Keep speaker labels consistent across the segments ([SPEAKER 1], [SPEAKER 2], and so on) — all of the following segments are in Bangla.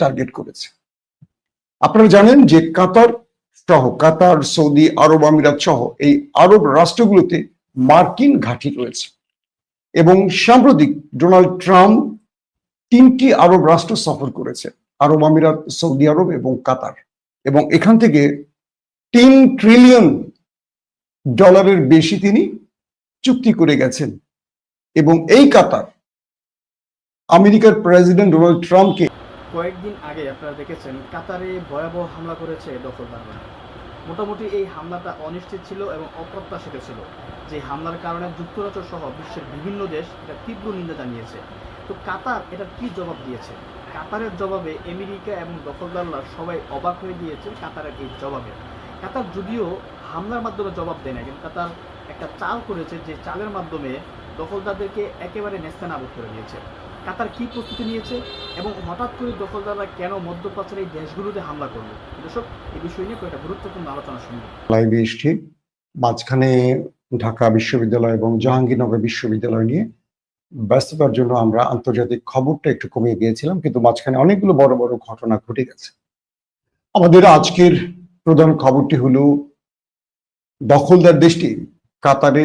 [SPEAKER 1] টার্গেট করেছে। আপনারা জানেন যে কাতার সহ, কাতার, সৌদি আরব আমিরাত সহ এই আরব রাষ্ট্রগুলোতে মার্কিন ঘাঁটি রয়েছে এবং সাম্প্রতিক ডোনাল্ড ট্রাম্প তিনটি আরব রাষ্ট্র সফর করেছে, আরব আমিরাত, সৌদি আরব এবং কাতার। এবং এখান থেকে তিন ট্রিলিয়ন ডলারের বেশি তিনি চুক্তি করে গেছেন। এবং এই কাতার আমেরিকার প্রেসিডেন্ট ডোনাল্ড ট্রাম্পকে
[SPEAKER 2] কয়েকদিন আগে আপনারা দেখেছেন কাতারে ভয়াবহ হামলা করেছে দখলদাররা মোটামুটি এই হামলাটা অনিশ্চিত ছিল এবং অপ্রত্যাশিত ছিল। যে হামলার কারণে যুক্তরাষ্ট্র সহ বিশ্বের বিভিন্ন দেশ এটা তীব্র নিন্দা জানিয়েছে। তো কাতার এটা কি জবাব দিয়েছে? কাতারের জবাবে আমেরিকা এবং দখলদাররা সবাই অবাক হয়ে গিয়েছে কাতারের এই জবাবে। কাতার যদিও হামলার মাধ্যমে জবাব দেয় না কিন্তু কাতার একটা চাল করেছে যে চালের মাধ্যমে দখলদারদেরকে একেবারে নেস্তানাবুদ করে দিয়েছে। কাতার কি প্রস্তুতি নিয়েছে এবং হঠাৎ করে দখলদাররা কেন মধ্যপ্রাচ্যের এই দেশগুলোতে হামলা করল? দর্শক এই বিষয় নিয়ে কয়েকটা গুরুত্বপূর্ণ আলোচনা শুনব।
[SPEAKER 1] লাইভে মাঝখানে ঢাকা বিশ্ববিদ্যালয় এবং জাহাঙ্গীরনগর বিশ্ববিদ্যালয় নিয়ে ব্যস্ততার জন্য আমরা আন্তর্জাতিক খবরটা একটু কমিয়ে গিয়েছিলাম কিন্তু মাঝখানে অনেকগুলো বড় বড় ঘটনা ঘটে গেছে। আমাদের আজকের প্রধান খবরটি হলো, দখলদার দেশটি কাতারে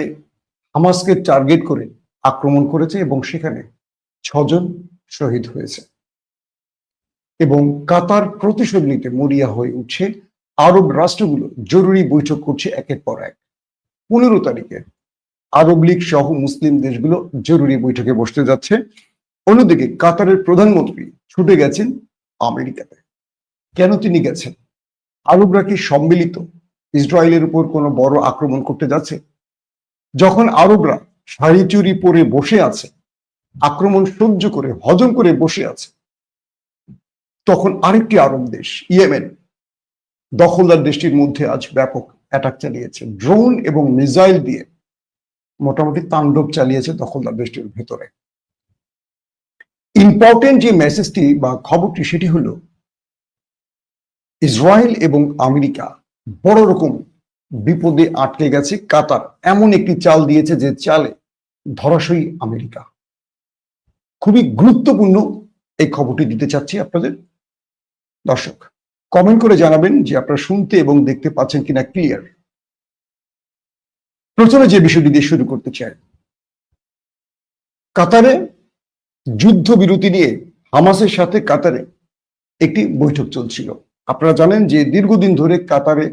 [SPEAKER 1] হামাসকে টার্গেট করে আক্রমণ করেছে এবং সেখানে ছজন শহীদ হয়েছে। এবং কাতার প্রতিশোধ নিতে মরিয়া হয়ে উঠছে আরব রাষ্ট্রগুলো জরুরি বৈঠক করছে একের পর এক। পনেরো তারিখে আরব লীগ সহ মুসলিম দেশগুলো জরুরি বৈঠকে বসতে যাচ্ছে। অন্যদিকে কাতারের প্রধানমন্ত্রী ছুটে গেছেন আমেরিকাতে। কেন তিনি গেছেন? আরবরা কি সম্মিলিত ইসরায়েলের উপর কোনো বড় আক্রমণ করতে যাচ্ছে? যখন আরবরা শাড়ি চুরি পরে বসে আছে আক্রমণ সহ্য করে, হজম করে বসে আছে। তখন আরেকটি আরব দেশ, ইয়েমেন, দখলদার দেশটির মধ্যে আজ ব্যাপক অ্যাটাক চালিয়েছে। ড্রোন এবং মিসাইল দিয়ে মোটামুটি তাণ্ডব চালিয়েছে দখলদার দেশটির ভেতরে। ইম্পর্টেন্ট যে মেসেজটি বা খবরটি, সেটি হলো, ইসরায়েল এবং আমেরিকা বড় রকম বিপদে আটকে গেছে। কাতার এমন একটি চাল দিয়েছে যে চালে ধরাশয়ী আমেরিকা। খুবই গুরুত্বপূর্ণ এই খবরটি দিতে চাচ্ছি আপনাদের। দর্শক কমেন্ট করে জানাবেন যে আপনারা শুনতে এবং দেখতে পাচ্ছেন কিনা ক্লিয়ার প্রথমে যে বিষয়টি দিয়ে শুরু করতে চাই, কাতারে যুদ্ধ বিরতি নিয়ে হামাসের সাথে কাতারে একটি বৈঠক চলছিল। আপনারা জানেন যে দীর্ঘদিন ধরে কাতারে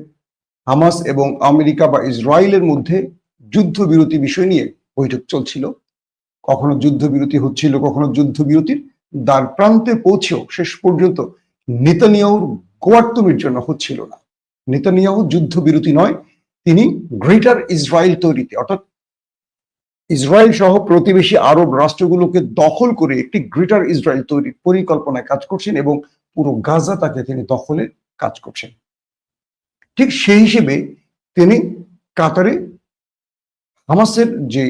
[SPEAKER 1] হামাস এবং আমেরিকা বা ইসরায়েলের মধ্যে যুদ্ধবিরতি বিষয় নিয়ে বৈঠক চলছিল। কখনো যুদ্ধবিরতি হচ্ছিল, কখনো যুদ্ধবিরতির দ্বার প্রান্তে পৌঁছেও শেষ পর্যন্ত নেতানিয়াহুর গোয়ার্তমির জন্য হচ্ছিল না। নেতানিয়াহু যুদ্ধবিরতি নয়, তিনি গ্রেটার ইসরায়েল তৈরিতে, অর্থাৎ ইসরায়েল সহ প্রতিবেশী আরব রাষ্ট্রগুলোকে দখল করে একটি গ্রেটার ইসরায়েল তৈরির পরিকল্পনায় কাজ করছেন এবং পুরো গাজা তাকে তিনি দখলের কাজ করছেন। ঠিক সেই হিসেবে তিনি কাতারে হামাসের যে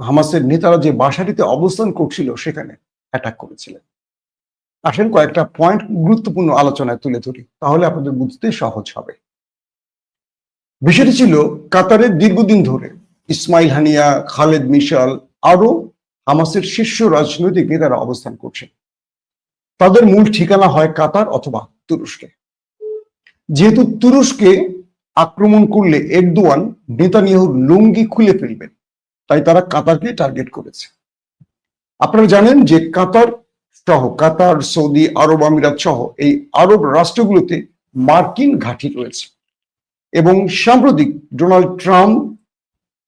[SPEAKER 1] হামাসের নেতারা যে বাসাটিতে অবস্থান করছিল, সেখানে অ্যাটাক করেছিলেন। আসেন কয়েকটা পয়েন্ট গুরুত্বপূর্ণ আলোচনায় তুলে ধরি, তাহলে আপনাদের বুঝতে সহজ হবে। বিষয়টি ছিল কাতারের দীর্ঘদিন ধরে ইসমাইল হানিয়া, খালেদ মিশাল আরও হামাসের শীর্ষ রাজনৈতিক নেতারা অবস্থান করছেন। তাদের মূল ঠিকানা হয় কাতার অথবা তুরস্কে। যেহেতু তুরস্কে আক্রমণ করলে এরদোয়ান নেতানিয়াহুর লুঙ্গি খুলে ফেলবেন তাই তারা কাতারকে টার্গেট করেছে। আপনারা জানেন যে কাতার সহ, কাতার, সৌদি, আরব আমিরাত সহ এই আরব রাষ্ট্রগুলোতে মার্কিন ঘাঁটি রয়েছে এবং সাম্প্রতিক ডোনাল্ড ট্রাম্প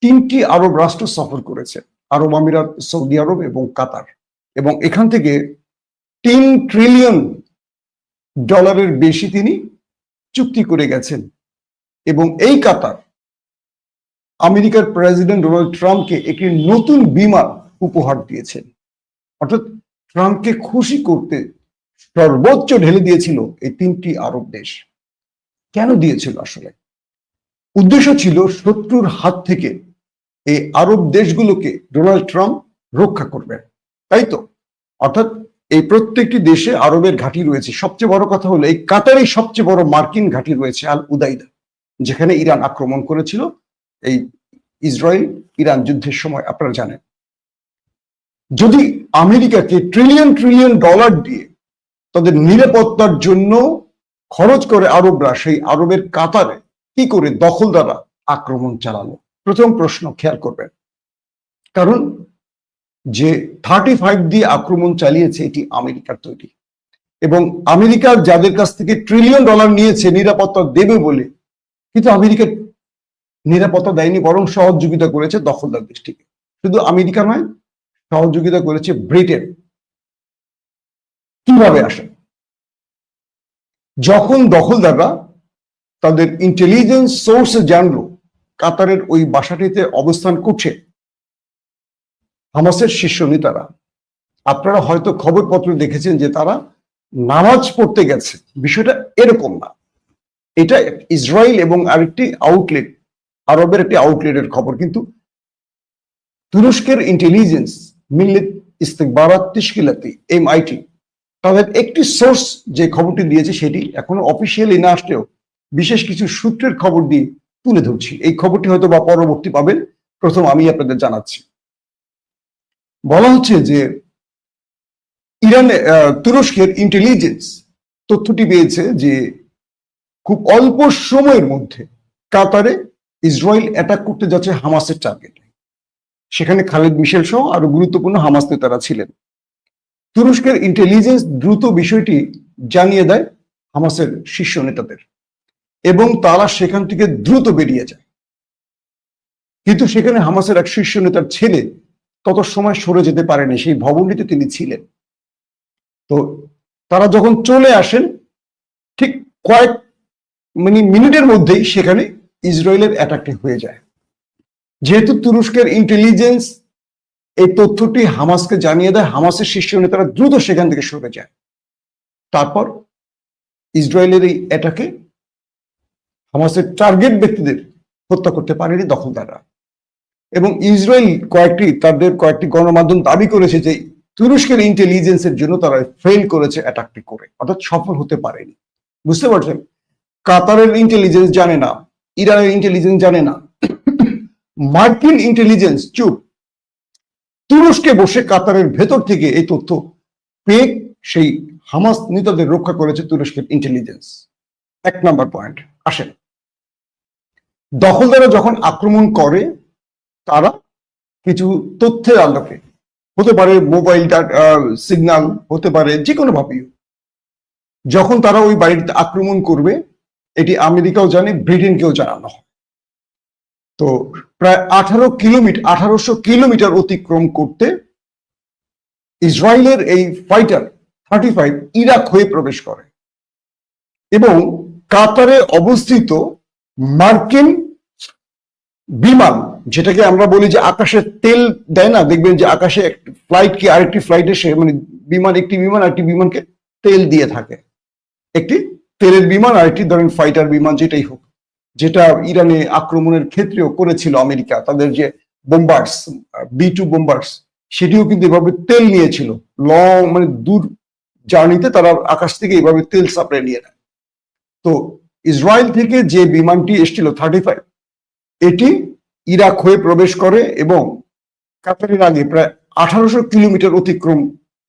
[SPEAKER 1] তিনটি আরব রাষ্ট্র সফর করেছে, আরব আমিরাত, সৌদি আরব এবং কাতার। এবং এখান থেকে তিন ট্রিলিয়ন ডলারের বেশি তিনি চুক্তি করে গেছেন। এবং এই কাতার আমেরিকার প্রেসিডেন্ট ডোনাল্ড ট্রাম্পকে একটি নতুন বিমান উপহার দিয়েছেন। অর্থাৎ ট্রাম্পকে খুশি করতে সর্বোচ্চ ঢেলে দিয়েছিল এই তিনটি আরব দেশ। কেন দিয়েছিল আসলে? উদ্দেশ্য ছিল শত্রুর হাত থেকে এই আরব দেশগুলোকে ডোনাল্ড ট্রাম্প রক্ষা করবেন। তাই তো? অর্থাৎ এই প্রত্যেকটি দেশে আরবের ঘাঁটি রয়েছে। সবচেয়ে বড় কথা হলো, এই কাতারে সবচেয়ে বড় মার্কিন ঘাঁটি রয়েছে আল উদাইদা যেখানে ইরান আক্রমণ করেছিল। এই ইসরায়েল ইরান যুদ্ধের সময়, আপনারা জানেন। যদি আমেরিকাকে ট্রিলিয়ন ট্রিলিয়ন ডলার দিয়ে তাদের নিরাপত্তার জন্য খরচ করে আরবরা, সেই আরবের কাতারে কি করে দখল দ্বারা আক্রমণ চালালো? প্রথম প্রশ্ন, খেয়াল করবেন। কারণ যে থার্টি ফাইভ দিয়ে আক্রমণ চালিয়েছে, এটি আমেরিকার তৈরি। এবং আমেরিকা যাদের কাছ থেকে ট্রিলিয়ন ডলার নিয়েছে, নিরাপত্তা দেবে বলে, কিন্তু আমেরিকা নিরাপত্তা দেয়নি, বরং সহযোগিতা করেছে দখলদার দেশটিকে শুধু আমেরিকা নয়, সহযোগিতা করেছে ব্রিটেন। কীভাবে আসে? যখন দখলদাররা তাদের ইন্টেলিজেন্স সোর্স জানলো, কাতারের ওই বাসাটিতে অবস্থান করছে হামাসের শীর্ষ নেতারা। আপনারা হয়তো খবরপত্র দেখেছেন যে তারা নামাজ পড়তে গেছে। বিষয়টা এরকম না। এটা ইসরায়েল এবং আরেকটি আউটলেট আরবের একটি আউটলেটের খবর, কিন্তু তুরস্কের ইন্টেলিজেন্স মিল্লিত ইস্তেকবারাত তিশকিলাতি এম আইটি তাদের একটি সোর্স যে খবরটি দিয়েছে সেটি এখনও অফিসিয়ালি না আসলেও বিশেষ কিছু সূত্রের খবর দিয়ে তুলে ধরছি। এই খবরটি হয়তো বা পরবর্তী পাবেন। প্রথম আমি আপনাদের জানাচ্ছি। বলা হচ্ছে যে ইরানে তুরস্কের ইন্টেলিজেন্স তথ্যটি পেয়েছে যে খুব অল্প সময়ের মধ্যে কাতারে ইসরায়েল অ্যাটাক করতে যাচ্ছে হামাসের টার্গেটে সেখানে খালেদ মিশেল সহ আরও গুরুত্বপূর্ণ হামাস নেতারা ছিলেন। তুরস্কের ইন্টেলিজেন্স দ্রুত বিষয়টি জানিয়ে দেয় হামাসের শীর্ষ নেতাদের এবং তারা সেখান থেকে দ্রুত বেরিয়ে যায়। কিন্তু সেখানে হামাসের এক শীর্ষ নেতার ছেলে তত সময় সরে যেতে পারেনি, সেই ভবনটিতে তিনি ছিলেন। তো তারা যখন চলে আসেন, ঠিক কয়েক মানে মিনিটের মধ্যেই সেখানে ইসরায়েলের অ্যাটাকটি হয়ে যায়। যেহেতু তুরস্কের ইন্টেলিজেন্স এই তথ্যটি হামাসকে জানিয়ে দেয়, হামাসের শীর্ষ নেতারা দ্রুত সেখান থেকে সরে যায়। তারপর ইসরায়েলের এই অ্যাটাকে হামাসের টার্গেট ব্যক্তিদের হত্যা করতে পারেনি দখলদাররা। এবং ইসরায়েল কয়েকটি, তাদের কয়েকটি গণমাধ্যম দাবি করেছে যে তুরস্কের ইন্টেলিজেন্সের জন্য তারা ফেল করেছে অ্যাটাকটি করে, অর্থাৎ সফল হতে পারেনি। বুঝতে পারছেন? কাতারের ইন্টেলিজেন্স জানে না ইরানের ইন্টেলিজেন্স জানে না। মার্কিন ইন্টেলিজেন্স চুপ। তুরস্কে বসে কাতারের ভেতর থেকে এই তথ্য পেয়ে সেই হামাস নেতাদের রক্ষা করেছে তুরস্কের ইন্টেলিজেন্স এক নাম্বার পয়েন্ট আসেন। দখলদারা যখন আক্রমণ করে, তারা কিছু তথ্যের আলোকে, হতে পারে মোবাইল সিগন্যাল হতে পারে যে কোনো যখন তারা ওই বাড়িতে আক্রমণ করবে এটি আমেরিকাও জানে, ব্রিটেনকেও জানানো তো প্রায় আঠারো কিলোমিটার আঠারোশো কিলোমিটার অতিক্রম করতে ইসরায়েলের এই ফাইটার থার্টি ফাইভ ইরাক হয়ে প্রবেশ করে এবং কাতারে অবস্থিত মার্কিন বিমান, যেটাকে আমরা বলি যে আকাশে তেল দেয় না, দেখবেন যে আকাশে ফ্লাইট কি আরেকটি ফ্লাইট এসে মানে বিমান, একটি বিমান আরেকটি বিমানকে তেল দিয়ে থাকে। একটি তেলের বিমান আর আরেকটি ধরেন ফাইটার বিমান যেটাই হোক, যেটা ইরানে আক্রমণের ক্ষেত্রেও করেছিল আমেরিকা, তাদের যে বোম্বার্স বি টু বোম্বার্স সেটিও কিন্তু এভাবে তেল নিয়েছিল। লং মানে দূর জার্নিতে তারা আকাশ থেকে এভাবে তেল সাপ্লাই নিয়ে নেয়। তো ইসরায়েল থেকে যে বিমানটি এসেছিল থার্টি ফাইভ এটি ইরাক হয়ে প্রবেশ করে এবং কাতারের আগে প্রায় আঠারোশো কিলোমিটার অতিক্রম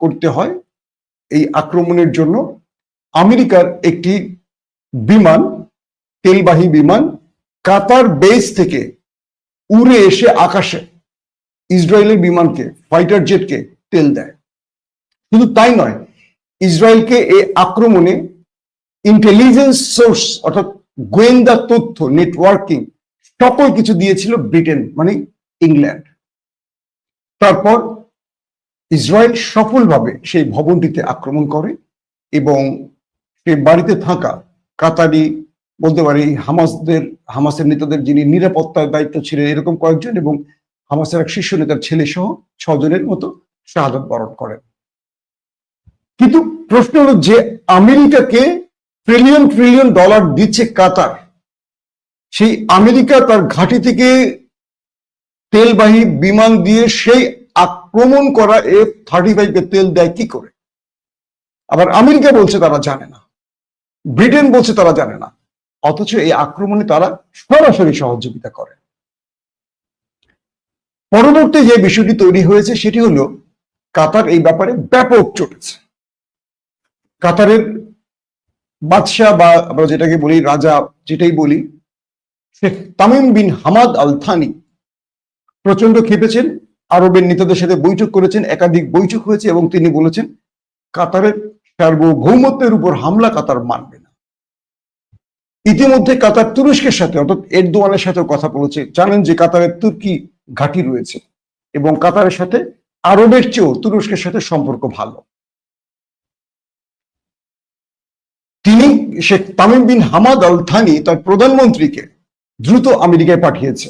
[SPEAKER 1] করতে হয় এই আক্রমণের জন্য। আমেরিকার একটি বিমান, তেলবাহী বিমান কাতার বেস থেকে উড়ে এসে আকাশে ইসরায়েলের বিমানকে, ফাইটার জেটকে তেল দেয়। শুধু তাই নয়, ইসরায়েলকে এই আক্রমণে ইন্টেলিজেন্স সোর্স অর্থাৎ গোয়েন্দা তথ্য নেটওয়ার্কিং সকল কিছু দিয়েছিল ব্রিটেন মানে ইংল্যান্ড। তারপর ইসরায়েল সফলভাবে সেই ভবনটিতে আক্রমণ করে এবং বাড়িতে থাকা কাতারি, বলতে পারি হামাসদের, হামাসের নেতাদের যিনি নিরাপত্তার দায়িত্ব ছিলেন, এরকম কয়েকজন এবং হামাসের এক শীর্ষ নেতার ছেলে সহ ছজনের মতো শাহাদত বরণ করেন। কিন্তু প্রশ্ন হলো যে আমেরিকাকে ট্রিলিয়ন ট্রিলিয়ন ডলার দিচ্ছে কাতার, সেই আমেরিকা তার ঘাঁটি থেকে তেলবাহী বিমান দিয়ে সেই আক্রমণ করা এফ থার্টি ফাইভকে তেল দেয় কি করে? আবার আমেরিকা বলছে তারা জানে না। ব্রিটেন বলছে তারা জানে না। অথচ এই আক্রমণে তারা সরাসরি সহযোগিতা করে। পরবর্তী যে বিষয়টি তৈরি হয়েছে, সেটি হলো কাতার এই ব্যাপারে ব্যাপক চটেছে। কাতারের বাদশাহ বা আমরা যেটাকে বলি রাজা যেটাই বলি, Sheikh Tamim bin Hamad Al Thani প্রচণ্ড খেপেছেন আরবের নেতাদের সাথে বৈঠক করেছেন, একাধিক বৈঠক হয়েছে এবং তিনি বলেছেন, কাতারের সার্বভৌমত্বের উপর হামলা কাতার মানবে না। ইতিমধ্যে কাতার তুরস্কের সাথে, অর্থাৎ এরদোয়ানের সাথে কথা বলেছে। জানেন যে কাতারের তুর্কি ঘাঁটি রয়েছে এবং কাতারের সাথে আরবের চেয়েও তুরস্কের সাথে সম্পর্ক ভালো। তিনি Sheikh Tamim bin Hamad Al Thani তার প্রধানমন্ত্রীকে দ্রুত আমেরিকায় পাঠিয়েছে।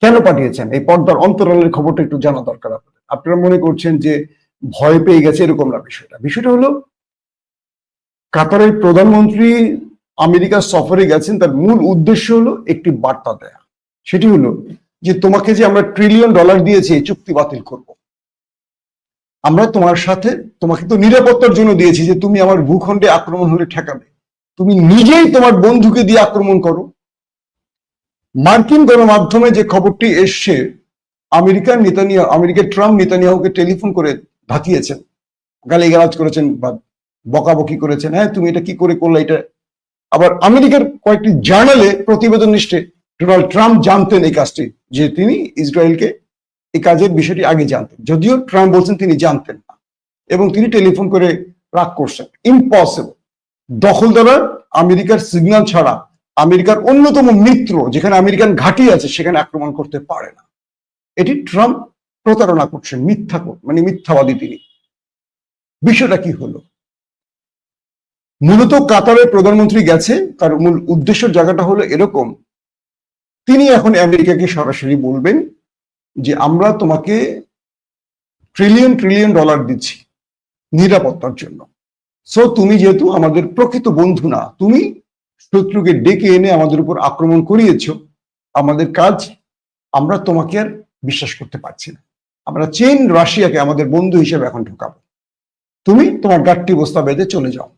[SPEAKER 1] কেন পাঠিয়েছেন? এই পর্দার অন্তরালের খবরটা একটু জানা দরকার আপনাদের। আপনারা মনে করছেন যে ভয় পেয়ে গেছে, এরকম না বিষয়টা। বিষয়টা হলো কাতারের প্রধানমন্ত্রী আমেরিকা সফরে গেছেন, তার মূল উদ্দেশ্য হলো একটি বার্তা দেয়া। সেটি হলো যে তোমাকে যে আমরা ট্রিলিয়ন ডলার দিয়েছি, এই চুক্তি বাতিল করব। আমরা তোমার সাথে, তোমাকে তো নিরাপত্তার জন্য দিয়েছি যে তুমি আমার ভূখণ্ডে আক্রমণ হলে ঠেকাবে। তুমি নিজেই তোমার বন্ধুকে দিয়ে আক্রমণ করো। মার্কিন গণমাধ্যমে যে খবরটি এসছে, আমেরিকার নেতানিয়া, আমেরিকার ট্রাম্প নেতানিয়াহুকে টেলিফোন করে ধাকিয়েছেন গালিগালাজ করেছেন বা বকাবকি করেছেন হ্যাঁ তুমি এটা কি করে করলে? এটা আবার আমেরিকার কয়েকটি জার্নালে প্রতিবেদন নিষ্ঠে ডোনাল্ড ট্রাম্প জানতেন এই কাজটি, যে তিনি ইসরায়েলকে এই কাজের বিষয়টি আগে জানতেন। যদিও ট্রাম্প বলছেন তিনি জানতেন না এবং তিনি টেলিফোন করে রাগ করছেন। ইম্পসিবল দখলদার আমেরিকার সিগন্যাল ছাড়া আমেরিকার অন্যতম মিত্র, যেখানে আমেরিকান ঘাঁটি আছে, সেখানে আক্রমণ করতে পারে না। এটি ট্রাম্প প্রতারণা করছেন, মিথ্যা মানে মিথ্যাবাদী তিনি। বিষয়টা কি হলো? মূলত কাতারের প্রধানমন্ত্রী গেছে তার মূল উদ্দেশ্য জায়গাটা হলো এরকম। তিনি এখন আমেরিকাকে সরাসরি বলবেন যে, আমরা তোমাকে ট্রিলিয়ন ট্রিলিয়ন ডলার দিচ্ছি নিরাপত্তার জন্য। সো তুমি যেহেতু আমাদের প্রকৃত বন্ধু না, তুমি শত্রুকে ডেকে এনে আমাদের উপর আক্রমণ করিয়েছ, আমাদের কাজ, আমরা তোমাকে আর বিশ্বাস করতে পারছি না। আমরা চীন রাশিয়াকে আমাদের বন্ধু হিসেবে এখন ঢোকাবো। তুমি তোমার গাঠটি বস্তা বেঁধে চলে যাও।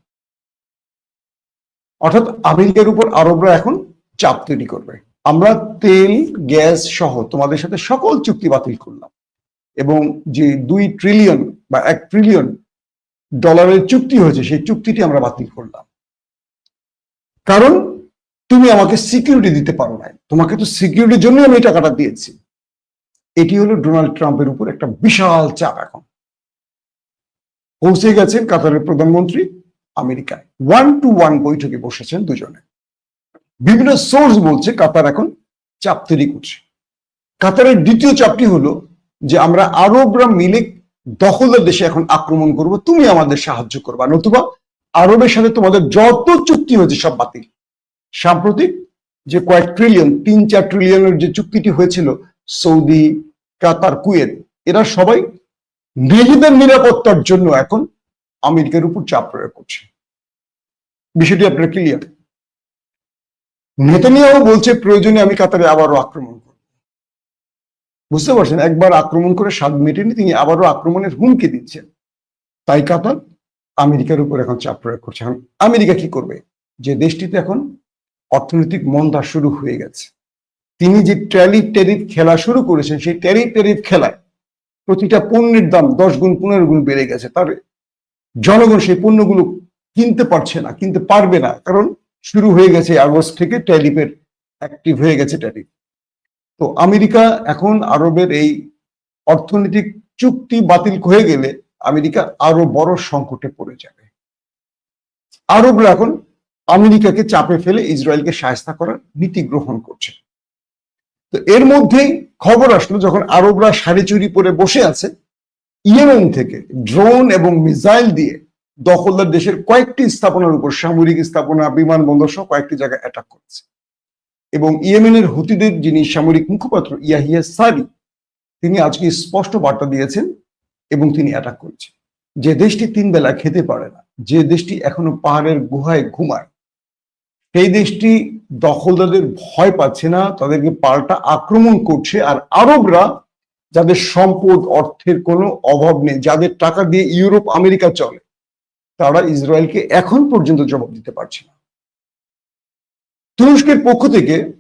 [SPEAKER 1] অর্থাৎ আমেরিকার উপর আরবরা এখন চাপ তৈরি করবে। আমরা তেল, গ্যাস সহ তোমাদের সাথে সকল চুক্তি বাতিল করলাম এবং যে দুই ট্রিলিয়ন বা এক ট্রিলিয়ন ডলারের চুক্তি হয়েছে, সেই চুক্তিটি আমরা বাতিল করলাম। কারণ তুমি আমাকে সিকিউরিটি দিতে পারো না তোমাকে তো সিকিউরিটির জন্য আমি টাকাটা দিয়েছি। এটি হলো ডোনাল্ড ট্রাম্পের উপর একটা বিশাল চাপ এখন। পৌঁছে গেছেন কাতারের প্রধানমন্ত্রী। আমেরিকায়। ওয়ান টু ওয়ান বৈঠকে বসেছেন দুজনে। বিভিন্ন সোর্স বলছে কাতার এখন চাপ তৈরি করছে। কাতারের দ্বিতীয় চাপটি হলো যে আমরা আরবরা মিলে দখলদার দেশে এখন আক্রমণ করব, তুমি আমাদের সাহায্য করবা, নতুবা আরবের সাথে তোমাদের যত চুক্তি হয়েছে সব বাতিল। সাম্প্রতিক যে কয়েক ট্রিলিয়ন তিন চার ট্রিলিয়নের যে চুক্তিটি হয়েছিল, সৌদি, কাতার, কুয়েত, এরা সবাই নিজেদের নিরাপত্তার জন্য এখন আমেরিকার উপর চাপ প্রয়োগ করছে। বিষয়টি আপনার ক্লিয়ার নেতানিয়াহু বলছে, প্রয়োজনে আমি কাতারে আবারও আক্রমণ করব। বুঝতে পারছেন? একবার আক্রমণ করে স্বাদ মেটেনি তিনি আবারও আক্রমণের হুমকি দিচ্ছেন। তাই কাতার আমেরিকার উপর এখন চাপ প্রয়োগ করছে। এখন আমেরিকা কি করবে? যে দেশটিতে এখন অর্থনৈতিক মন্দা শুরু হয়ে গেছে। তিনি যে ট্যারিফ ট্যারিফ খেলা শুরু করেছেন, সেই ট্যারিফ ট্যারিফ খেলায় প্রতিটা পণ্যের দাম দশ গুণ, পনেরো গুণ বেড়ে গেছে। তার জনগণ সেই পণ্যগুলো কিনতে পারছে না, কিনতে পারবে না। কারণ শুরু হয়ে গেছে আগস্ট থেকে ট্যারিফের অ্যাক্টিভ হয়ে গেছে ট্যারিফ। তো আমেরিকা এখন আরবের এই অর্থনৈতিক চুক্তি বাতিল হয়ে গেলে আমেরিকা আরও বড় সংকটে পড়ে যাবে। আরবরা এখন আমেরিকাকে চাপে ফেলে ইসরায়েলকে সাহায্য করার নীতি গ্রহণ করছে। তো এর মধ্যেই খবর আসলো যখন আরবরা শাড়ি চুরি পরে বসে আছে ইয়েমেন থেকে ড্রোন এবং মিসাইল দিয়ে দখলদার দেশের কয়েকটি স্থাপনার উপর সামরিক স্থাপনা, বিমানবন্দর সহ কয়েকটি জায়গায় অ্যাটাক করেছে। এবং ইয়েমেনের হুতিদের যিনি সামরিক মুখপাত্র ইয়াহিয়া সারি, তিনি আজকে স্পষ্ট বার্তা দিয়েছেন এবং তিনি অ্যাটাক করেছেন। যে দেশটি তিন বেলা খেতে পারে না, যে দেশটি এখনও পাহাড়ের গুহায় ঘুমায়, সেই দেশটি দখলদারদের ভয় পাচ্ছে না, তাদেরকে পাল্টা আক্রমণ করছে। আর আরবরা যাদের সম্পদ, অর্থের কোনো অভাব নেই, যাদের টাকা দিয়ে ইউরোপ, আমেরিকা চলে, তারা ইসরায়েলকে এখন পর্যন্ত জবাব দিতে পারছে না। তুরস্কের পক্ষ থেকে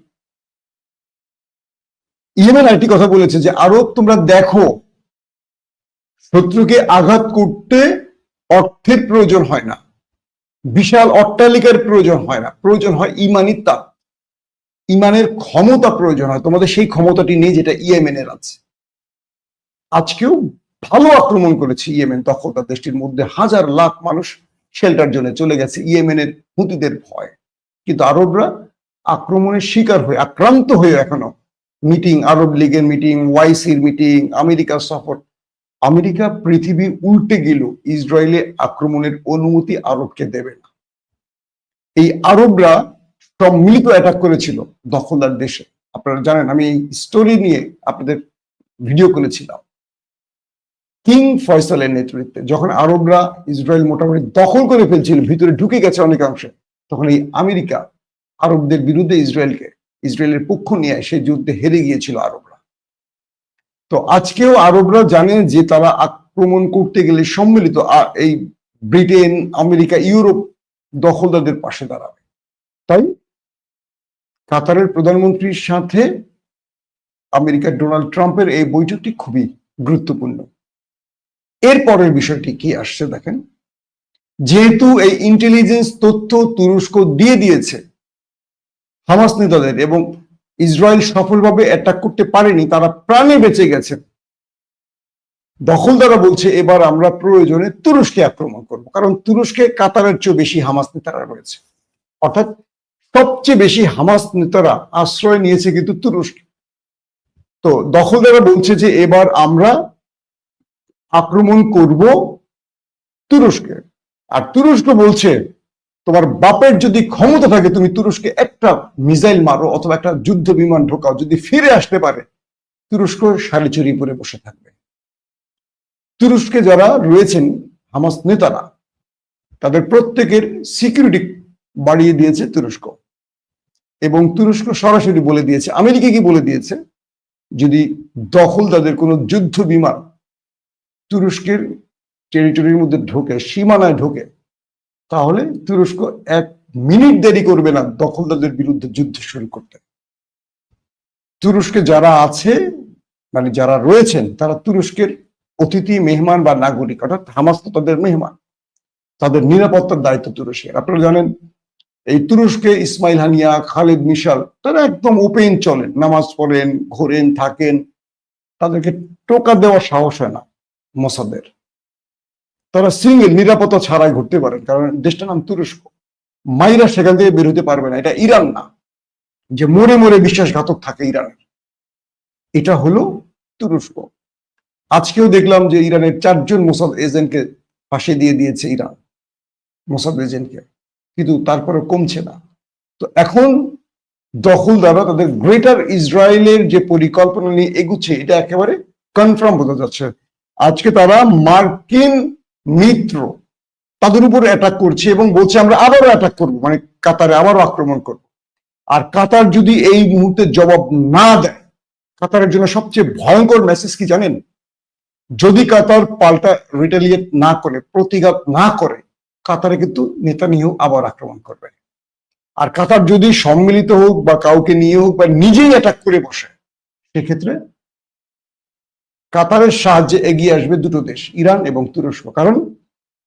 [SPEAKER 1] ইয়েমেন আরেকটি কথা বলেছে যে, আরব, তোমরা দেখো, শত্রুকে আঘাত করতে অর্থের প্রয়োজন হয় না। বিশাল অট্টালিকার প্রয়োজন হয় না। প্রয়োজন হয় ইমানি তাপ। ইমানের ক্ষমতা প্রয়োজন হয়। তোমাদের সেই ক্ষমতাটি নেই যেটা ইয়েমেনের আছে। আজকেও ভালো আক্রমণ করেছে ইয়েমেন। দখলদার দেশটির মধ্যে হাজার লাখ মানুষ শেল্টার জন্য চলে গেছে ইয়েমেনের হুতিদের ভয়। কিন্তু আরবরা আক্রমণের শিকার হয়ে, আক্রান্ত হয়ে এখনও মিটিং আরব লীগের মিটিং ওয়াইসির মিটিং আমেরিকার সফর। আমেরিকা পৃথিবী উল্টে গেল ইসরায়েলে আক্রমণের অনুমতি আরবকে দেবে না। এই আরবরা সম্মিলিত অ্যাটাক করেছিল দখলদার দেশে। আপনারা জানেন, আমি এই স্টোরি নিয়ে আপনাদের ভিডিও করেছিলাম। কিং ফয়সালের নেতৃত্বে, যখন আরবরা ইসরায়েল মোটামুটি দখল করে ফেলছিল, ভিতরে ঢুকে গেছে অনেকাংশে, তখন এই আমেরিকা আরবদের বিরুদ্ধে ইসরায়েলকে, ইসরায়েলের পক্ষ নিয়ে সেই যুদ্ধে হেরে গিয়েছিল আরবরা। তো আজকেও আরবরা জানে যে তারা আক্রমণ করতে গেলে সম্মিলিত এই ব্রিটেন, আমেরিকা, ইউরোপ দখলদারদের পাশে দাঁড়াবে। তাই কাতারের প্রধানমন্ত্রীর সাথে আমেরিকার ডোনাল্ড ট্রাম্পের এই বৈঠকটি খুবই গুরুত্বপূর্ণ। এরপরের বিষয়টি কি আসছে দেখেন। যেহেতু এই ইন্টেলিজেন্স তথ্য তুরস্ক দিয়ে দিয়েছে, হামাস নেতাদের এবং ইসরায়েল সফলভাবে অ্যাটাক করতে পারেনি, তারা প্রাণে বেঁচে গেছে। দখলদারা বলছে, এবার আমরা প্রয়োজনে তুরস্কে আক্রমণ করব। কারণ তুরস্কে কাতারের চেয়ে বেশি হামাস নেতারা রয়েছে। অর্থাৎ সবচেয়ে বেশি হামাস নেতারা আশ্রয় নিয়েছে কিন্তু তুরস্ক। তো দখলদারা বলছে যে, এবার আমরা আক্রমণ করব তুরস্কে। আর তুরস্ক বলছে, তোমার বাপের যদি ক্ষমতা থাকে, তুমি তুরস্কে একটা মিসাইল মারো অথবা একটা যুদ্ধ বিমান ঢোকাও। যদি ফিরে আসতে পারে, তুরস্ক শাড়ি চুরি পরে বসে থাকবে। তুরস্কে যারা রয়েছেন হামাস নেতারা, তাদের প্রত্যেকের সিকিউরিটি বাড়িয়ে দিয়েছে তুরস্ক। এবং তুরস্ক সরাসরি বলে দিয়েছে, আমেরিকা কি বলে দিয়েছে? যদি দখল তাদের কোনো যুদ্ধ বিমান তুরস্কের টেরিটরির মধ্যে ঢোকে, সীমানায় ঢোকে, তাহলে তুরস্ক এক মিনিট দেরি করবে না দখলদারদের বিরুদ্ধে যুদ্ধ শুরু করতে। তুরস্কে যারা আছে মানে যারা রয়েছেন, তারা তুরস্কের অতিথি, মেহমান বা নাগরিক, অর্থাৎ হামাস তো তাদের মেহমান, তাদের নিরাপত্তার দায়িত্ব তুরস্কের। আপনারা জানেন, এই তুরস্কে ইসমাইল হানিয়া, খালেদ মিশাল, তারা একদম ওপেন চলেন, নামাজ পড়েন, ঘোরেন, থাকেন, তাদেরকে টোকা দেওয়ার সাহস হয় না। মোসাদের। তারা সিঙ্গেল নিরাপত্তা ছাড়াই ঘুরতে পারেন, কারণ দেশটার নাম তুরস্ক। মাইরা সেখান থেকে বের হতে পারবে না, এটা ইরান না। যে মরে মরে বিশ্বাসঘাতক থাকে ইরানের। এটা হলো তুরস্ক। আজকেও দেখলাম যে ইরানের চারজন মোসাদ এজেন্টকে ফাঁসি দিয়ে দিয়েছে ইরান, মোসাদ এজেন্টকে। কিন্তু তারপরে কমছে না। তো এখন দখলদাররা তাদের গ্রেটার ইসরায়েলের যে পরিকল্পনা নিয়ে এগুচ্ছে, এটা একেবারে কনফার্ম বোঝা যাচ্ছে আজকে তারা মার্কিন মিত্র তাদের উপর অ্যাটাক করছে এবং বলছে, আমরা আবারও অ্যাটাক করব। মানে কাতারে আবারও আক্রমণ করব। আর কাতার যদি এই মুহূর্তে জবাব না দেয়, কাতারের জন্য সবচেয়ে ভয়ঙ্কর মেসেজ কি জানেন? যদি কাতার পাল্টা রিটালিয়েট না করে, প্রতিঘাত না করে, কাতারে কিন্তু নেতানিয়াহু আবার আক্রমণ করবে। আর কাতার যদি সম্মিলিত হোক বা কাউকে নিয়ে হোক বা নিজেই অ্যাটাক করে বসে, সেক্ষেত্রে কাতারের সাহায্যে এগিয়ে আসবে দুটো দেশ, ইরান এবং তুরস্ক। কারণ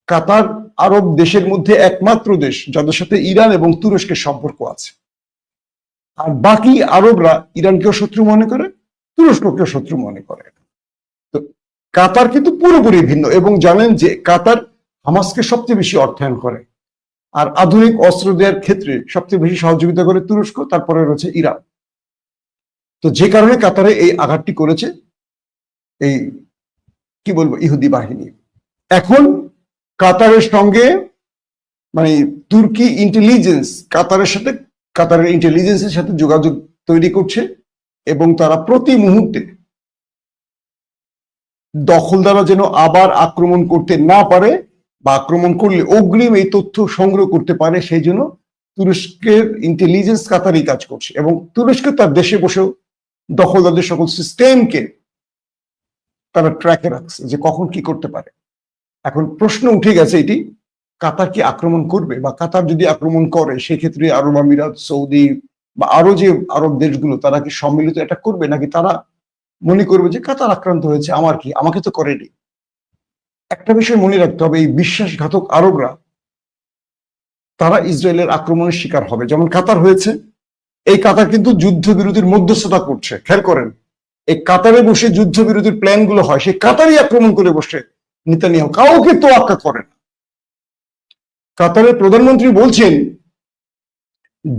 [SPEAKER 1] কাতার আরব দেশের মধ্যে একমাত্র দেশ, যাদের সাথে ইরান এবং তুরস্কের সম্পর্ক আছে। আর বাকি আরবরা ইরানকেও শত্রু মনে করে, তুরস্ককেও শত্রু মনে করে। তো কাতার কিন্তু পুরোপুরি ভিন্ন এবং জানেন যে কাতার হামাসকে সবচেয়ে বেশি অর্থায়ন করে। আর আধুনিক অস্ত্র দেওয়ার ক্ষেত্রে সবচেয়ে বেশি সহযোগিতা করে তুরস্ক, তারপরে রয়েছে ইরান। তো যে কারণে কাতারে এই আঘাতটি করেছে এই, কি বলব, ইহুদি বাহিনী। এখন কাতারের সঙ্গে মানে তুর্কি ইন্টেলিজেন্স কাতারের সাথে, কাতারের ইন্টেলিজেন্সের সাথে যোগাযোগ তৈরি করছে এবং তারা প্রতি মুহূর্তে দখলদারা যেন আবার আক্রমণ করতে না পারে বা আক্রমণ করলে অগ্রিম এই তথ্য সংগ্রহ করতে পারে, সেই জন্য তুরস্কের ইন্টেলিজেন্স কাতারই কাজ করছে এবং তুরস্ক তার দেশে বসেও দখলদারদের সকল সিস্টেমকে তারা ট্র্যাকে রাখছে যে কখন কি করতে পারে। এখন প্রশ্ন উঠে গেছে এটি, কাতার কি আক্রমণ করবে? বা কাতার যদি আক্রমণ করে, সেক্ষেত্রে আরব আমিরাত, সৌদি বা আরও যে আরব দেশগুলো, তারা কি সম্মিলিত এটা করবে? নাকি তারা মনে করবে যে কাতার আক্রান্ত হয়েছে, আমার কি? আমাকে তো করেনি। একটা বিষয় মনে রাখতে হবে, এই বিশ্বাসঘাতক আরবরা, তারা ইসরায়েলের আক্রমণের শিকার হবে। যেমন কাতার হয়েছে, এই কাতার কিন্তু যুদ্ধবিরতির মধ্যস্থতা করছে। খেয়াল করেন এই কাতারে বসে যুদ্ধবিরতির প্ল্যানগুলো হয়, সেই কাতারই আক্রমণ করে বসে নেতানিয়াহু কাউকে তোয়াক্কা করে না। কাতারের প্রধানমন্ত্রী বলছেন,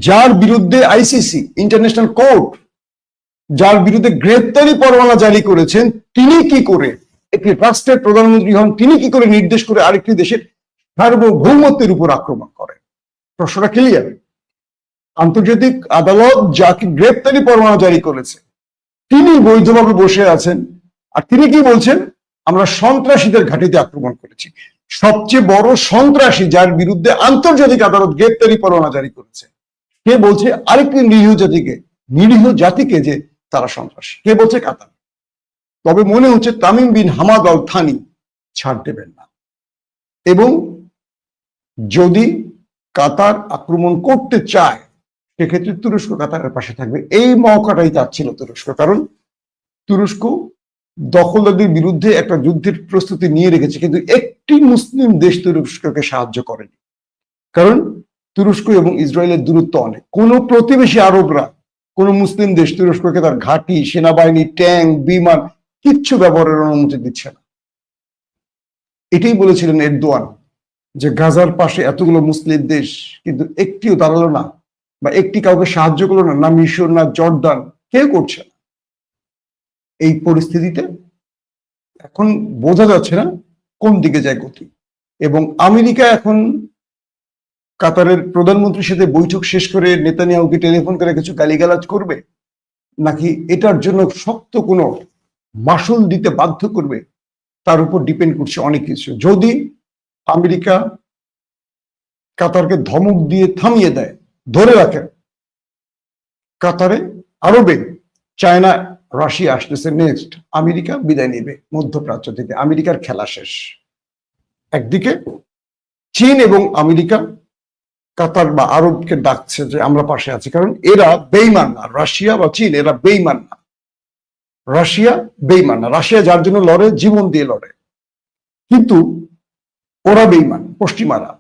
[SPEAKER 1] যার বিরুদ্ধে আইসিসি, ইন্টারন্যাশনাল কোর্ট, যার বিরুদ্ধে গ্রেপ্তারি পরোয়ানা জারি করেছেন, তিনি কি করে, একটি রাষ্ট্রের প্রধানমন্ত্রী হন, তিনি কি করে নির্দেশ করে আরেকটি দেশের সার্বভৌমত্বের উপর আক্রমণ করেন? প্রশ্নটা ক্লিয়ার আন্তর্জাতিক আদালত যাকে গ্রেপ্তারি পরোয়ানা জারি করেছে তিনি বৈধভাবে বসে আছেন। আর তিনি কি বলছেন? আমরা সন্ত্রাসীদের ঘাঁটিতে আক্রমণ করেছি। সবচেয়ে বড় সন্ত্রাসী যার বিরুদ্ধে আন্তর্জাতিক আদালত গ্রেপ্তারি পরোয়ানা জারি করেছে। কে বলছে? আরেকটি নিরীহ জাতিকে নিরীহ জাতিকে যে তারা সন্ত্রাসী। কে বলছে? কাতার। তবে মনে হচ্ছে Tamim bin Hamad Al Thani ছাড় দেবেন না। এবং যদি কাতার আক্রমণ করতে চায় সেক্ষেত্রে তুরস্ক কাতারের পাশে থাকবে। এই মৌকাটাই চাচ্ছিল তুরস্ক, কারণ তুরস্ক দখলদারদের বিরুদ্ধে একটা যুদ্ধের প্রস্তুতি নিয়ে রেখেছে, কিন্তু একটি মুসলিম দেশ তুরস্ককে সাহায্য করেনি। কারণ তুরস্ক এবং ইসরায়েলের দূরত্ব অনেক। কোন প্রতিবেশী আরবরা, কোন মুসলিম দেশ তুরস্ককে তার ঘাঁটি, সেনাবাহিনী, ট্যাঙ্ক, বিমান কিচ্ছু ব্যবহারের অনুমতি দিচ্ছে না। এটাই বলেছিলেন এরদোয়ান যে গাজার পাশে এতগুলো মুসলিম দেশ কিন্তু একটিও দাঁড়াল না। বা একটি কাউকে সাহায্য করল না না মিশর, না জর্দান, কেউ করছে না। এই পরিস্থিতিতে এখন বোঝা যাচ্ছে না কোন দিকে যায় গতি। এবং আমেরিকা এখন কাতারের প্রধানমন্ত্রীর সাথে বৈঠক শেষ করে নেতানিয়াহুকে টেলিফোন করে কিছু গালিগালাজ করবে, নাকি এটার জন্য শক্ত কোনো মাসুল দিতে বাধ্য করবে, তার উপর ডিপেন্ড করছে অনেক কিছু। যদি আমেরিকা কাতারকে ধমক দিয়ে থামিয়ে দেয় ধরে রাখে কাতারে, আরবে চায়না, রাশিয়া আসতেছে নেক্সট আমেরিকা বিদায় নেবে মধ্যপ্রাচ্য থেকে। আমেরিকার খেলা শেষ। একদিকে চীন এবং আমেরিকা কাতার বা আরবকে ডাকছে যে আমরা পাশে আছি, কারণ এরা বেইমান না। রাশিয়া বা চীন, এরা বেইমান না। রাশিয়া বেইমান না। রাশিয়া যার জন্য লড়ে, জীবন দিয়ে লড়ে। কিন্তু ওরা বেইমান পশ্চিমারা।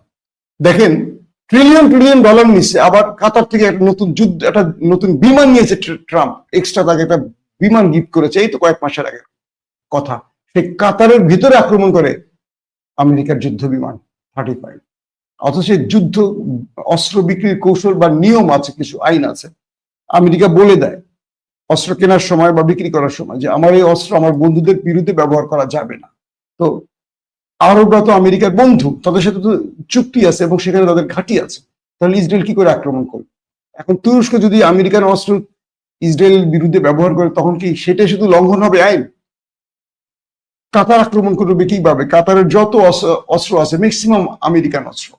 [SPEAKER 1] দেখেন ট্রিলিয়ন ট্রিলিয়ন ডলার নিচ্ছে। আবার কাতার থেকে একটা নতুন যুদ্ধ, একটা নতুন বিমান নিয়েছে ট্রাম্প। এক্সট্রা তাকে একটা বিমান গিফট করেছে, এই তো কয়েক মাসের আগে। কথা। সে কাতারের ভিতরে আক্রমণ করে আমেরিকার যুদ্ধ বিমান থার্টি ফাইভ অথচ যুদ্ধ, অস্ত্র বিক্রির কৌশল বা নিয়ম আছে, কিছু আইন আছে। আমেরিকা বলে দেয়, অস্ত্র কেনার সময় বা বিক্রি করার সময় যে আমার এই অস্ত্র আমার বন্ধুদের বিরুদ্ধে ব্যবহার করা যাবে না। তো আরবরা তো আমেরিকার বন্ধু, তাদের সাথে তো চুক্তি আছে এবং সেখানে তাদের ঘাঁটি আছে। তাহলে ইসরায়েল কি করে আক্রমণ করবে? এখন তুরস্ক যদি আমেরিকার অস্ত্র ইসরায়েলের বিরুদ্ধে ব্যবহার করে, তখন কি সেটাই শুধু লঙ্ঘন হবে আইন? কাতার আক্রমণ করবে কীভাবে? কাতারের যত অস্ত্র আছে ম্যাক্সিমাম আমেরিকান অস্ত্র।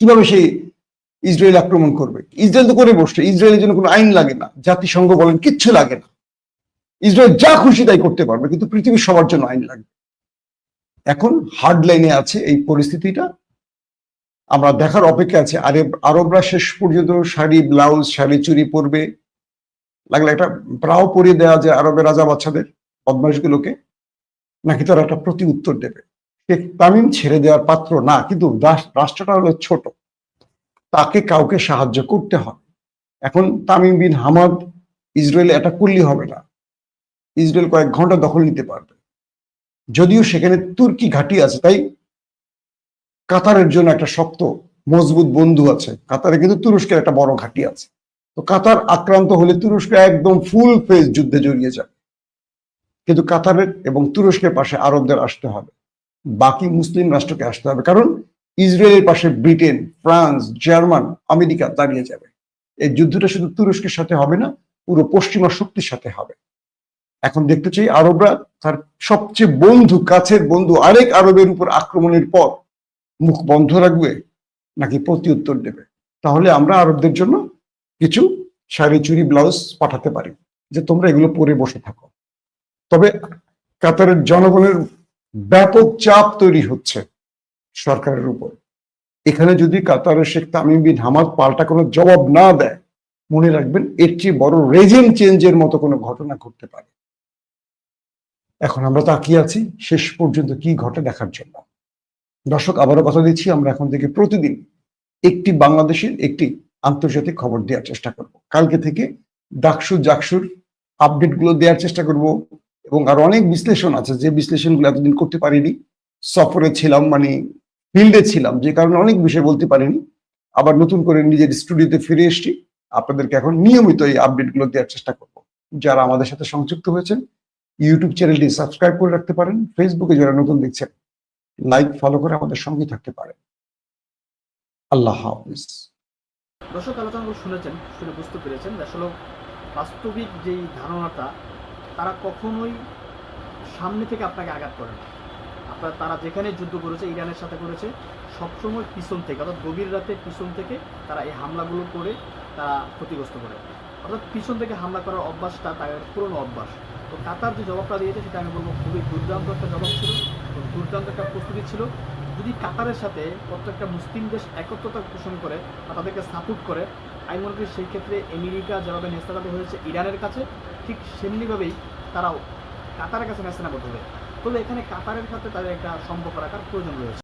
[SPEAKER 1] কীভাবে সেই ইসরায়েল আক্রমণ করবে? ইসরায়েল তো করে বসছে, ইসরায়েলের জন্য কোনো আইন লাগে না, জাতিসংঘ বলেন, কিচ্ছু লাগে না। ইসরায়েল যা খুশি তাই করতে পারবে, কিন্তু পৃথিবীর সবার জন্য আইন লাগবে। এখন হার্ড লাইনে আছে এই পরিস্থিতিটা। আমরা দেখার অপেক্ষা আছে। আরে আরবরা শেষ পর্যন্ত শাড়ি ব্লাউজ শাড়ি চুরি পরবে। লাগলে একটা প্রাও পরিয়ে দেওয়া যায় আরবের রাজা বাচ্চাদের, বদমাশগুলোকে। নাকি তারা একটা প্রতি উত্তর দেবে। তামিম ছেড়ে দেওয়ার পাত্র না, কিন্তু রাষ্ট্রটা হলো ছোট। তাকে কাউকে সাহায্য করতে হবে এখন তামিম বিন হামাদ ইসরায়েল এটা করলেই হবে না। ইসরায়েল কয়েক ঘণ্টা দখল নিতে পারবে। যদিও সেখানে তুর্কি ঘাঁটি আছে, তাই কাতারের জন্য একটা শক্ত, মজবুত বন্ধু আছে। কাতারে কিন্তু তুরস্কের একটা বড় ঘাঁটি আছে। তো কাতার আক্রান্ত হলে তুরস্ক একদম ফুল ফেজ যুদ্ধে জড়িয়ে যাবে। কিন্তু কাতারের এবং তুরস্কের পাশে আরবদের আসতে হবে। বাকি মুসলিম রাষ্ট্রকে আসতে হবে। কারণ ইসরায়েলের পাশে ব্রিটেন, ফ্রান্স, জার্মান, আমেরিকা দাঁড়িয়ে যাবে। এই যুদ্ধটা শুধু তুরস্কের সাথে হবে না, পুরো পশ্চিমা শক্তির সাথে হবে। এখন দেখতে চাই আরবরা তার সবচেয়ে বন্ধু, কাছের বন্ধু, আরেক আরবের উপর আক্রমণের পর মুখ বন্ধ রাখবে নাকি প্রতি উত্তর দেবে? তাহলে আমরা আরবদের জন্য কিছু শাড়ি চুরি ব্লাউজ পাঠাতে পারি, যে তোমরা এগুলো পরে বসে থাকো। তবে কাতারের জনগণের ব্যাপক চাপ তৈরি হচ্ছে সরকারের উপর। এখানে যদি কাতারের শেখ তামিম বিন হামাদ পাল্টা কোনো জবাব না দেয়, মনে রাখবেন এর চেয়ে বড় রেজিম চেঞ্জের মতো কোনো ঘটনা ঘটতে পারে। এখন আমরা তাকিয়ে আছি শেষ পর্যন্ত কি ঘটে দেখার জন্য। দর্শক, আবারও কথা দিচ্ছি, আমরা এখন থেকে প্রতিদিন একটি বাংলাদেশের একটি আন্তর্জাতিক খবর দেওয়ার চেষ্টা করব। কালকে থেকে ডাকসু জাকসুর আপডেটগুলো দেওয়ার চেষ্টা করব এবং আর অনেক বিশ্লেষণ আছে। যে বিশ্লেষণগুলো এতদিন করতে পারিনি, সফরে ছিলাম মানে ফিল্ডে ছিলাম, যে কারণে অনেক বিষয় বলতে পারিনি। আবার নতুন করে নিজের স্টুডিওতে ফিরে এসেছি। আপনাদেরকে এখন নিয়মিত এই আপডেটগুলো দেওয়ার চেষ্টা করব। যারা আমাদের সাথে সংযুক্ত হয়েছেন ইউটিউব চ্যানেলটি সাবস্ক্রাইব করে রাখতে পারেন ফেসবুকে যারা নতুন দেখছেন লাইক ফলো করে আমাদের সঙ্গে থাকতে পারেন। আল্লাহ হাফিজ।
[SPEAKER 2] দর্শক, আলোচনাগুলো শুনেছেন, শুনে বুঝতে পেরেছেন আসলে বাস্তবিক যেই ধারণাটা, তারা কখনোই সামনে থেকে আপনাকে আঘাত করে না। আপনার, তারা যেখানে যুদ্ধ করেছে, ইরানের সাথে করেছে, সবসময় পিছন থেকে, অর্থাৎ গভীর রাতে পিছন থেকে তারা এই হামলাগুলো করে, তারা ক্ষতিগ্রস্ত করে। অর্থাৎ পিছন থেকে হামলা করার অভ্যাসটা তাদের পুরনো অভ্যাস। তো কাতার যে জবাবটা দিয়েছে সেটা আমি বলব খুবই দুর্দান্ত একটা জবাব ছিল দুর্দান্ত একটা প্রস্তুতি ছিল। যদি কাতারের সাথে প্রত্যেকটা মুসলিম দেশ একত্রতা পোষণ করে বা তাদেরকে সাপোর্ট করে, আমি মনে করি সেই ক্ষেত্রে আমেরিকা যেভাবে নেস্তানাবদ্ধ হয়েছে ইরানের কাছে, ঠিক সেমনিভাবেই তারাও কাতারের কাছে নেস্তানাবদ্ধ হবে তবে এখানে কাতারের সাথে তাদের একটা সম্পর্ক রাখার প্রয়োজন রয়েছে।